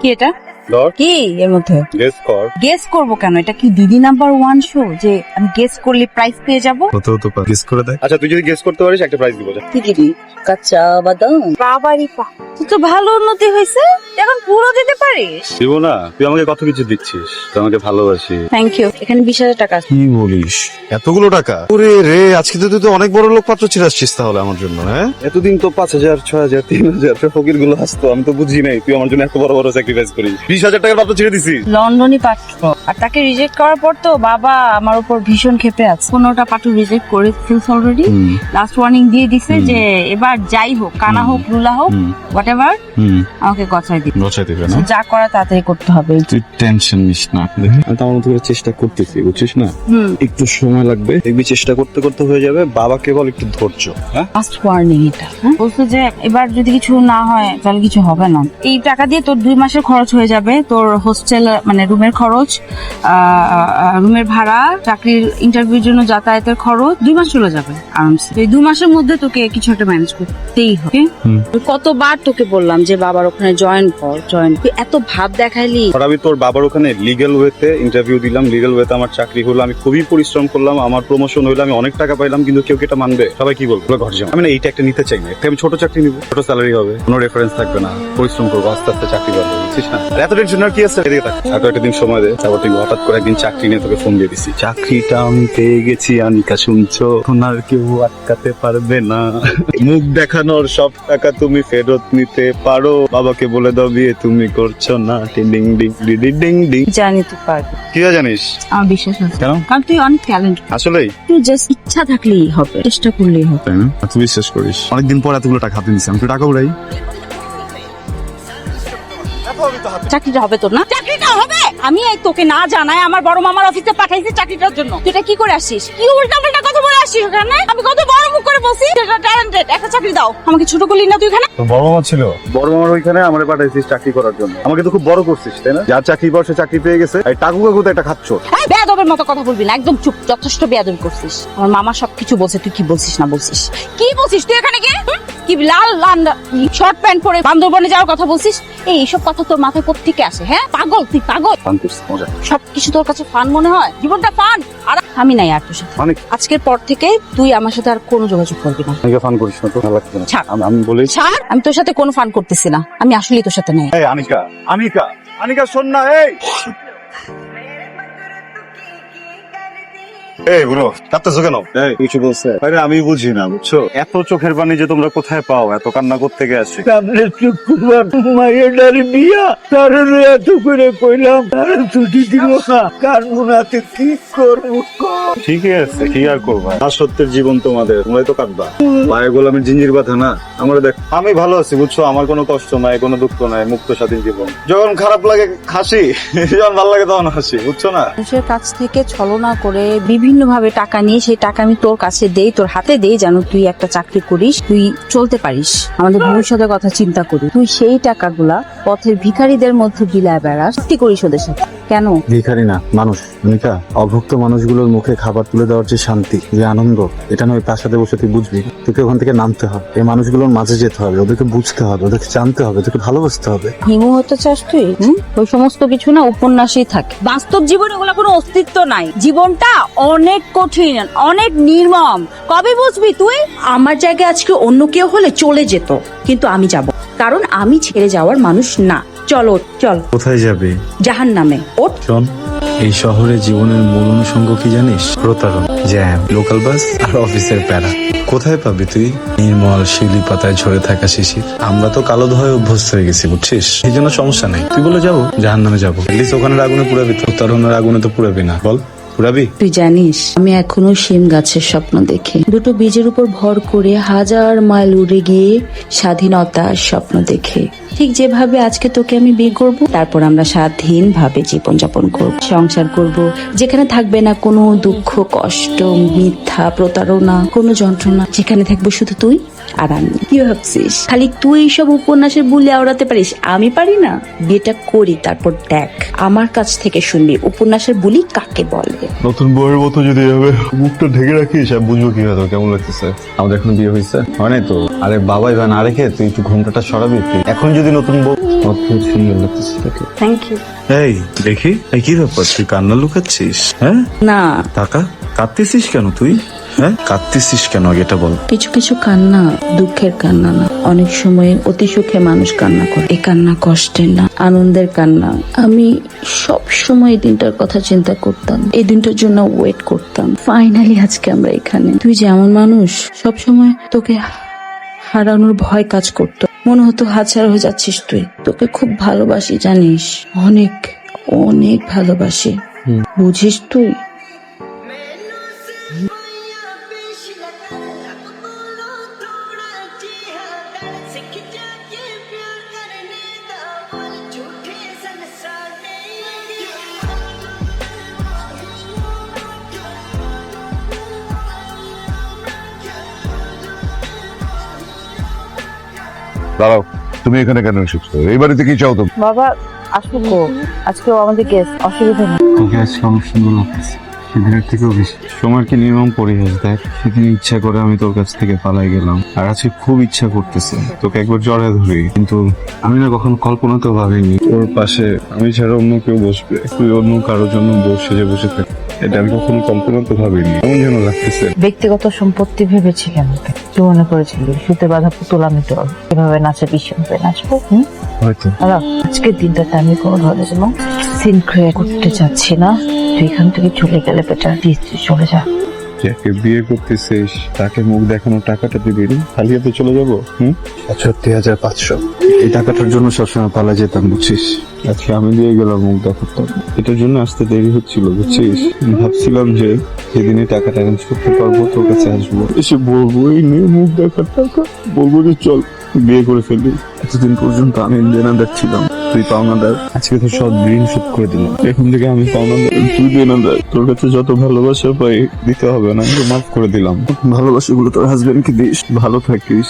কি এটা? কি এর মধ্যে? গেস কর। গেস করব কেন? এটা কি দিদি নাম্বার ওয়ান শো যে আমি গেস করলে প্রাইজ পেয়ে যাব? হতে হতে পারে। গেস করে আচ্ছা তুই যদি গেস করতে পারিস একটা প্রাইজ দিব যা। কি দিবি কাঁচা বাদাম? বাবারি পা। তুই তো ভালো উন্নতি হয়েছে। এখন পুরো দিতে পারিস? দিব না তুই আমাকে কত কিছু দিচ্ছিস? তুই আমাকে ভালোবাসি। থ্যাংক ইউ এখানে বিশ হাজার টাকা আছে। কি বলিস? এতগুলো টাকা? ওরে রে আজকে তো তুই তো অনেক বড় লোক পাত্র ছিড়াচ্ছিস তাহলে আমার জন্য হ্যাঁ? এতদিন তো পাঁচ হাজার ছয় হাজার তিন হাজার ফকিরগুলো আসতো আমি তো বুঝি নাই তুই আমার জন্য এত বড় বড় স্যাক্রিফাইস করিস। বিশ হাজার টাকার পাত্র ছেড়ে দিছিস লন্ডনই পাঠ্য আর তাকে রিজেক্ট করার পর তো বাবা আমার উপর ভীষণ ক্ষেপে আছে। পনেরোটা পাঠু রিজেক্ট করে ফিলস অলরেডি লাস্ট ওয়ার্নিং দিয়ে দিছে যে এবার যাই হোক কানা হোক রুলা হোক হোয়াট এভার আমাকে গছাই দিবে। রচাই দেবে না? যা করা তাড়াতাড়ি করতে হবে। তুই টেনশন নিস না। আমি তো আমার করে চেষ্টা করতেছি বুঝছিস না? একটু সময় লাগবে দেখবি চেষ্টা করতে করতে হয়ে যাবে বাবা কেবল একটু ধৈর্য হ্যাঁ? লাস্ট ওয়ার্নিং এটা হ্যাঁ? বলছে যে এবার যদি কিছু না হয় তাহলে কিছু হবে না। এই টাকা দিয়ে তোর দুই মাসের খরচ হয়ে যাবে। তোর হোস্টেল মানে রুমের খরচ রুমের ভাড়া চাকরির ইন্টারভিউর জন্য যাতায়াতের খরচ দুই মাস চলে যাবে আরামসে। তো এই দুই মাসের মধ্যে তোকে কিছু একটা ম্যানেজ করতেই হবে। কতবার তোকে বললাম যে বাবার ওখানে জয়েন কর জয়েন তুই এত ভাব দেখাইলি আমি তোর বাবার ওখানে লিগেল ওয়েতে ইন্টারভিউ দিলাম লিগেল ওয়েতে আমার চাকরি হলো। আমি খুবই পরিশ্রম করলাম আমার প্রমোশন হলো আমি অনেক টাকা পাইলাম কিন্তু কেউ কি এটা মানবে? সবাই কি বলব? ঘর যাও আমি না এইটা একটা নিতে চাই না। আমি ছোট চাকরি নিবো। ছোট স্যালারি হবে কোনো রেফারেন্স থাকবে না। পরিশ্রম করব আস্তে আস্তে চাকরি পাবো বুঝছিস না? এত টেনশন আর কি আছে? এদিকে থাক। আর একটা দিন সময় দে তারপর তুই হঠাৎ করে একদিন চাকরি নিয়ে তোকে ফোন দিয়ে দিছি। চাকরিটা আমি পেয়ে গেছি আনিকা শুনছো? এখন আর কেউ আটকাতে পারবে না। মুখ দেখানোর সব টাকা তুমি ফেরত নিতে পারো। বাবাকে বলে দাও বিয়ে তুমি করছ না। ডিং ডিং ডিং ডিং ডিং ডিং জানি তুই পারবি। কি জানিস? আমার বিশ্বাস আছে কেন? কারণ তুই অনেক ট্যালেন্ট আসলেই? তুই জাস্ট ইচ্ছা থাকলেই হবে চেষ্টা করলেই হবে। তাই না? তুই বিশ্বাস করিস? অনেকদিন পর এতগুলো টাকা হাতে নিছি আমি তো টাকা উড়াই। চাকরিটা হবে তো না? চাকরিটা হবে? আমি এই তোকে না জানাই আমার বড় মামার অফিসে পাঠাইছি চাকরিটার জন্য। তুই এটা কি করে আসিস? কি উল্টা পাল্টা কথা বলে আসিস ওখানে? আমি কত বড় মুখ করে দাও। আমাকে ছোট করলি না তুই এখানে? তো বড় মামা ছিল? বড় মামার ওইখানে আমার পাঠাইছিস চাকরি করার জন্য। আমাকে তো খুব বড় করছিস তাই না? যার চাকরি পাও সে চাকরি পেয়ে গেছে। এই টাকু কাকু তো একটা খাচ্ছ। হ্যাঁ বেয়াদবের মতো কথা বলবি না একদম চুপ যথেষ্ট বেয়াদবি করছিস। আমার মামা সবকিছু বলছে তুই কি বলছিস না বলছিস? কি বলছিস তুই এখানে হুম? কি লাল লাল শর্ট প্যান্ট পরে বান্দরবনে যাওয়ার কথা বলছিস? এই এইসব কথা তোর মাথায় কোত্থেকে আসে হ্যাঁ? পাগল তুই পাগল। ফান করছিস মজা। সবকিছু তোর কাছে ফান মনে হয়? জীবনটা ফান আর আমি নাই আর তোর সাথে। অনেক আজকের পর থেকে তুই আমার সাথে আর কোনো যোগাযোগ করবি না। অনেকে ফান করিস না তো? ভালো লাগছে ছাড়। আমি- বলি ছাড় আমি তোর সাথে কোনো ফান করতেছি না। আমি আসলেই তোর সাথে নেই। আনিকা আনিকা আনিকা শোন না এই। এই বুড়ো কাঁদতেছো কেন? এই কিছু বলছে। আরে আমি বুঝি না বুঝছ? এত চোখের পানি যে তোমরা কোথায় পাও এত কান্না করতে আসে। সামনে শুক্রবার মায়ের ডারে বিয়া তার এত করে কইলাম তার ছুটি দিল না। কার মুনাতে কি করব? ঠিকই আছে কি আর করবা? না সত্যের জীবন তোমাদের তোমরাই তো কাঁদবা। পায়ে গোলামের জিঞ্জির বাধা না? আমরা দেখ আমি ভালো আছি বুঝছ? আমার কোনো কষ্ট নাই কোনো দুঃখ নাই মুক্ত স্বাধীন জীবন। যখন খারাপ লাগে হাসি যখন ভালো লাগে তখন হাসি বুঝছ না? মানুষের কাছ থেকে ছলনা করে বিভিন্ন ভাবে টাকা নিয়ে সেই টাকা আমি তোর কাছে দেই তোর হাতে দেই যেন তুই একটা চাকরি করিস তুই চলতে পারিস। আমাদের ভবিষ্যতের কথা চিন্তা করি তুই সেই টাকাগুলা পথের ভিখারীদের মধ্যে বিলায় বেড়াস। সত্যি করিস ওদের সাথে। কেন? ভিখারি না মানুষ। অনিকা অভুক্ত মানুষগুলোর মুখে খাবার তুলে দেওয়ার যে শান্তি যে আনন্দ এটা নয় তার সাথে বসে তুই বুঝবি। তোকে ওখান থেকে নামতে হবে। এই মানুষগুলোর মাঝে যেতে হবে ওদেরকে বুঝতে হবে ওদেরকে জানতে হবে ওদেরকে ভালোবাসতে হবে। হিমু হতে চাস তুই? হুম? ওই সমস্ত কিছু না উপন্যাসেই থাকে। বাস্তব জীবনে ওগুলো কোনো অস্তিত্ব নাই। জীবনটা অনেক কঠিন অনেক নির্মম। কবে বুঝবি তুই? আমার জায়গায় আজকে অন্য কেউ হলে চলে যেত কিন্তু আমি যাব। কারণ আমি ছেড়ে যাওয়ার মানুষ না। চলো চল। কোথায় যাবে? জাহান নামে ওঠ। শোন এই শহরে জীবনের মূল অনুষঙ্গ কি জানিস? প্রতারণ জ্যাম লোকাল বাস আর অফিসের প্যারা। কোথায় পাবি তুই? নির্মল শিউলি পাতায় ঝরে থাকা শিশির। আমরা তো কালো ধোয় অভ্যস্ত হয়ে গেছি বুঝছিস? এই জন্য সমস্যা নেই। তুই বলে যাব জাহান নামে যাব ওখানের আগুনে পুরাবি প্রতারণের আগুনে তো পুরাবি না। বল পুরাবি তুই জানিস আমি এখনও শিম গাছের স্বপ্ন দেখি। দুটো বীজের উপর ভর করে হাজার মাইল উড়ে গিয়ে স্বাধীনতার স্বপ্ন দেখে। ঠিক যেভাবে আজকে তোকে আমি বিয়ে করব, তারপর আমরা স্বাধীন ভাবে জীবনযাপন করব, সংসার করব। যেখানে থাকবে না কোনো দুঃখ, কষ্ট, মিথ্যা, প্রতারণা, কোনো যন্ত্রণা। যেখানে থাকব শুধু তুই আর আমি। কি ভাবছিস? খালি তুই সব উপন্যাসের বুলি আওড়াতে পারিস? আমি পারি না? বিয়েটা করি, তারপর দেখ। আমার কাছ থেকে শুনবি, উপন্যাসের বুলি কাকে বলে। নতুন বউয়ের মতো যদি এভাবে মুখটা ঢেকে রাখিস আর বুঝব কি তোর কেমন লাগতেছে। আমাদের এখন বিয়ে হয়েছে? হয় নাই তো? আরে বাবাই এবার না রেখে তুই একটু ঘুমটাটা সরাবি এখন যদি নতুন বউ অদ্ভুত সুন্দর লাগতেছে তাকে? থ্যাংক ইউ এই দেখি এই কি ব্যাপার? তুই কান্না লুকাচ্ছিস হ্যাঁ? না। টাকা কাঁদতেছিস কেন তুই? হ্যাঁ? কাঁদতেছিস কেন? আগে এটা বল। কিছু কিছু কান্না দুঃখের কান্না না। অনেক সময় অতি সুখে মানুষ কান্না করে। এই কান্না কষ্টের না আনন্দের কান্না। আমি সব সময় এই দিনটার কথা চিন্তা করতাম। এই দিনটার জন্য ওয়েট করতাম। ফাইনালি আজকে আমরা এখানে। তুই যেমন মানুষ সব সময় তোকে হারানোর ভয় কাজ করতো। মনে হতো হাতছাড়া হয়ে যাচ্ছিস তুই। তোকে খুব ভালোবাসি জানিস? অনেক অনেক ভালোবাসি। বুঝিস তুই? দাঁড়াও তুমি এখানে কেন এসেছ? এই বাড়িতে কি চাও তুমি? বাবা আসব আজকেও আমাদের গেস্ট অসুবিধা নেই। তোকে আজকে অনেক সুন্দর লাগতেছে সেদিনের থেকেও বেশি। সময় কি নির্মম পরিহাস দেখ? সেদিন ইচ্ছা করে আমি তোর কাছ থেকে পালাই গেলাম। আর আজকে খুব ইচ্ছা করতেছে তোকে একবার জড়ায় ধরি। কিন্তু আমি না কখন কল্পনা তো ভাবিনি তোর পাশে আমি ছাড়া অন্য কেউ বসবে তুই অন্য কারোর জন্য বসে যে বসে থাক এটা আমি কখনো কল্পনা তো ভাবিনি। এমন যেন লাগতেছে। ব্যক্তিগত সম্পত্তি ভেবেছিলাম কি মনে করেছিল সুতে বাধা পুতুল আমি তো এভাবে নাচে হবে নাচবো হুম? হয়তো। আজকের দিনটাতে আমি কোনোভাবে যেন সিন ক্রিয়েট করতে চাচ্ছি না। তুই এখান থেকে চলে গেলে বেটার দিয়ে চলে যা। যাকে বিয়ে করতেছিস তাকে মুখ দেখানোর টাকাটা দিবি? খালি হাতে চলে যাব হুম? সত্যি হাজার পাঁচশো। এই টাকাটার জন্য সবসময় পালা যেতাম বুঝছিস? আজকে আমি দিয়ে গেলাম মুখ দেখাতাম এটার জন্য আসতে দেরি হচ্ছিল বুঝছিস? ভাবছিলাম যে সেদিনে টাকাটা অ্যারেঞ্জ করতে পারব তোর কাছে আসব। এসে বলব এই নে মুখ দেখার টাকা। বলব যে চল বিয়ে করে ফেলি। এতদিন পর্যন্ত আমি দেনাদার ছিলাম। তুই পাওনাদার। আজকে তো সব ঋণ শোধ করে দিল এখন থেকে আমি পাওনাদার। তুই দেনাদার তোর কাছে যত ভালোবাসা পাই দিতে হবে না। আমি মাফ করে দিলাম। ভালোবাসাগুলো তোর হাজবেন্ড হাজবেন্ডকে দিস। ভালো থাকিস।